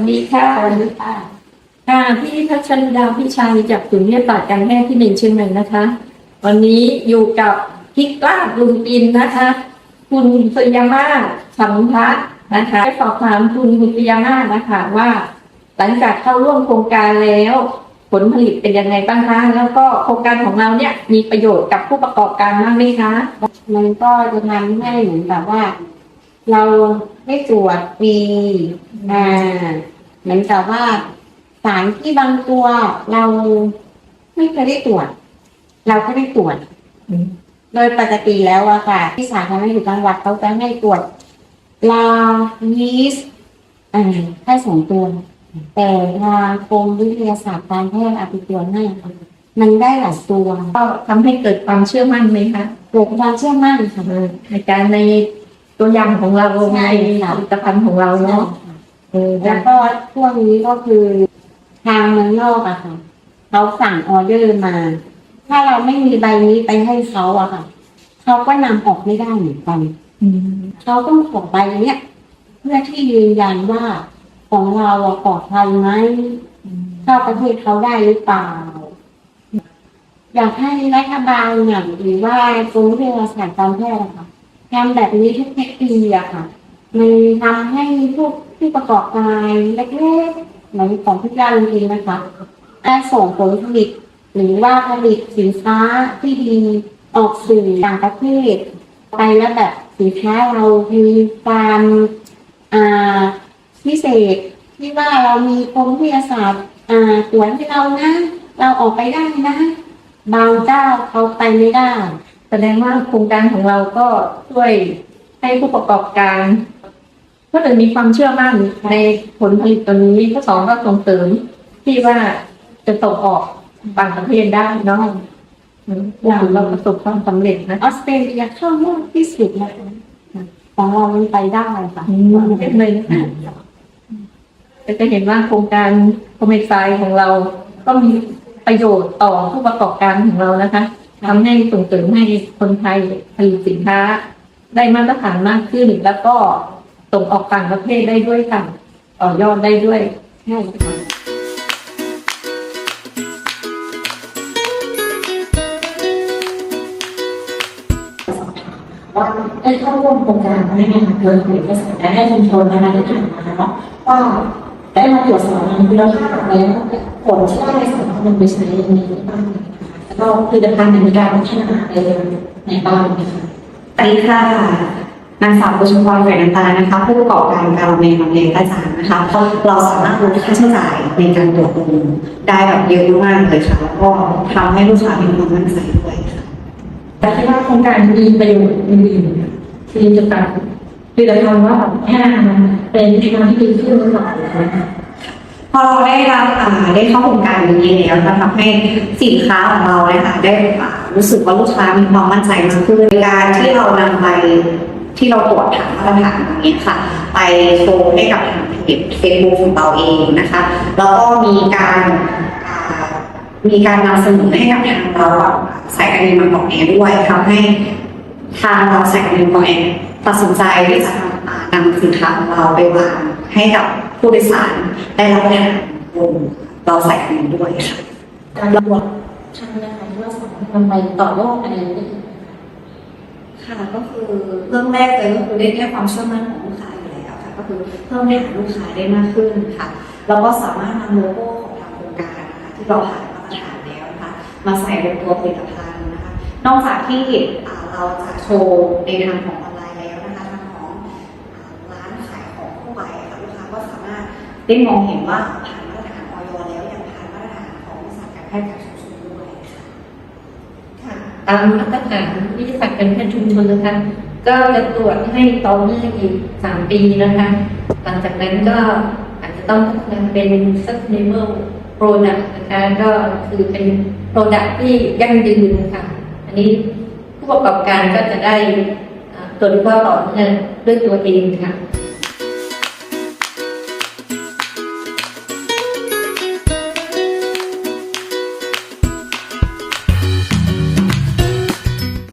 วัสดีค่ะสวัสดีค่ะค่ะพี่พัชรดาพี่ชัยจากศูนย์วิทยาศาสตร์การแพทย์ที่หนึ่งเชียงใหม่นะคะ วันนี้อยู่กับพี่กล้าลุงอินนะคะ คุณสยามาสัมพัฒน์นะคะสอบถามคุณคุณสยามานะคะว่า หลังจากเข้าร่วมโครงการแล้ว ผลผลิตเป็นยังไงบ้างคะแล้วก็โครงการของเราเนี่ยมีประโยชน์กับผู้ประกอบการบ้างไหมคะมันก็จะทำให้เหมือนแบบว่า เราได้ตรวจฟรีอ่าเหมือนกับว่าสารที่บางตัวเราไม่เคยได้ตรวจ เราก็ได้ตรวจ โดยปกติแล้วอะค่ะ ที่สาธารณสุขจังหวัดเขาจะให้ตรวจลายีสต์อ่าแค่สองตัว แต่ทางกรมวิทยาศาสตร์การแพทย์เอาไปตรวจให้มันได้หลายตัว ก็ทำให้เกิดความเชื่อมั่นไหมคะ เกิดความเชื่อมั่นค่ะ ในการใน ตัวอย่างของเราใช่ในค่ะผลิตภัณฑ์ของเราเนาะเออแล้วก็ช่วงนี้ก็คือทางเมืองนอกอะค่ะเขาสั่งออเดอร์มา ถ้าเราไม่มีใบนี้ไปให้เขาอะค่ะเขาก็นำออกไม่ได้เหมือนกันอืมเขาต้องขอใบเนี้ยเพื่อที่ยืนยันว่าของเราอะปลอดภัยไหมเข้าประเทศเขาได้หรือเปล่า อยากให้รัฐบาลเนี่ยหรือว่ากรมวิทยาศาสตร์การแพทย์อะค่ะ ทำแบบนี้ทุกปีอะค่ะ มันทำให้ผู้ผู้ประกอบการเล็กๆเหมือนของพี่ยาจริงๆนะคะได้ส่งผลผลิตหรือว่าผลิตสินค้าที่ดีออกสู่ต่างประเทศ ไปแล้วแบบสินค้าเรามีความอ่าพิเศษที่ว่าเรามีกรมวิทยาศาสตร์อ่าตรวจให้เรานะ เราออกไปได้นะ บางเจ้าเขาไปไม่ได้ แสดงว่าโครงการของเราก็ช่วยให้ผู้ประกอบการก็เลยมีความเชื่อมั่นในผลผลิตตัวนี้ข้อสองก็ส่งเสริมที่ว่าจะส่งออกต่างประเทศได้เนาะอืมอย่างเราประสบความสำเร็จนะออสเตรเลียเข้ายากที่สุดนะคะของเรามันไปได้ค่ะอืมเยี่ยมเลยนะคะก็จะเห็นว่าโครงการโคเมไซของเราก็มีประโยชน์ต่อผู้ประกอบการของเรานะคะ ทำให้ส่งเสริมให้คนไทยผลิตสินค้า ได้มาตรฐานมากขึ้น แล้วก็ส่งออกต่างประเทศได้ด้วยค่ะต่อยอดได้ด้วยใช่ค่ะว่าได้เข้าร่วมโครงการนี้นะคะโดผลิตภัณฑ์และให้ชุมชนนะคะได้ผ่านมาเนาะว่าได้มาตรวจสอบงานคุณภาพแล้วผลที่ได้สามารถนำไปใช้ในบ้านนะคะแล้ว ก็ผลิตภัณฑ์ในการพัฒนาในในบ้านนะคะสวัสดีค่ะนางสาวบุชพรแหวนน้ำตานะคะ ผู้ประกอบการการเรียนโรงเรียนกระจานะคะเราสามารถลดค่าใช้จ่ายในการตรวจดูได้แบบเยอะมากเลยค่ะแล้วก็ทำให้ลูกค้ามีความมั่นใจด้วยค่ะแต่คิดว่าโครงการมีประโยชน์อื่นๆที่จะตัดผลิตภัณฑ์ว่าแค่เป็นผลิตภัณฑ์ที่ดีขึ้นหรือเปล่าคะ พอเราได้รับได้เข้าโครงการนี้แล้วจะทำให้สินค้าของเราเนี่ยค่ะได้รู้สึกว่าลูกค้ามีความมั่นใจมากขึ้นในการที่เรานำไปที่เราตรวจฐานมาตรฐานอย่างนี้ค่ะ ไปโชว์ให้กับทางเพจเฟซบุ๊กของเราเองนะคะแล้วก็มีการมีการนำเสนอให้กับทางเราอะสายการบินบางกอกแอร์ด้วยทำให้ทางเราสายการบินบางกอกแอร์ตัดสินใจที่จะนำสินค้าของเราไปวางให้กับ ผู้โดยสารได้รับปทานบนเราใสายการบินด้วยค่ะการตรวจทางนะคะที่ว่าสามารถนำไปต่อยอดอะไรได้อีกค่ะก็คือเริ่มแรกเลยก็คือได้แค่ความเชื่อมั่นของลูกค้าอยู่แล้วค่ะก็คือเพิ่มให้หาลูกค้าได้มากขึ้นค่ะแล้วก็สามารถนำโลโก้ของทางโครงการนะคะที่เราผ่านมาตรฐานแล้วนะคะมาใส่บนตัวผลิตภัณฑ์นะคะนอกจากที่เราจะโชว์ในทางของ ได้มองเห็นว่าผ่านมาตรฐานออยแล้วยังผ่านมาตรฐานของบริษัทการแพทย์ชุมชนด้วยค่ะค่ะตามมาตรฐานวิทยาศาสตร์การแพทย์ชุมชนนะคะก็จะตรวจให้ต่อเนื่องอีกสามปีนะคะ หลังจากนั้นก็อาจจะต้องพัฒนาเป็น sustainable product นะคะก็คือเป็น product ที่ยั่งยืนค่ะ อันนี้ผู้ประกอบการก็จะได้ตรวจวิเคราต่อเนื่องด้วยตัวเองค่ะ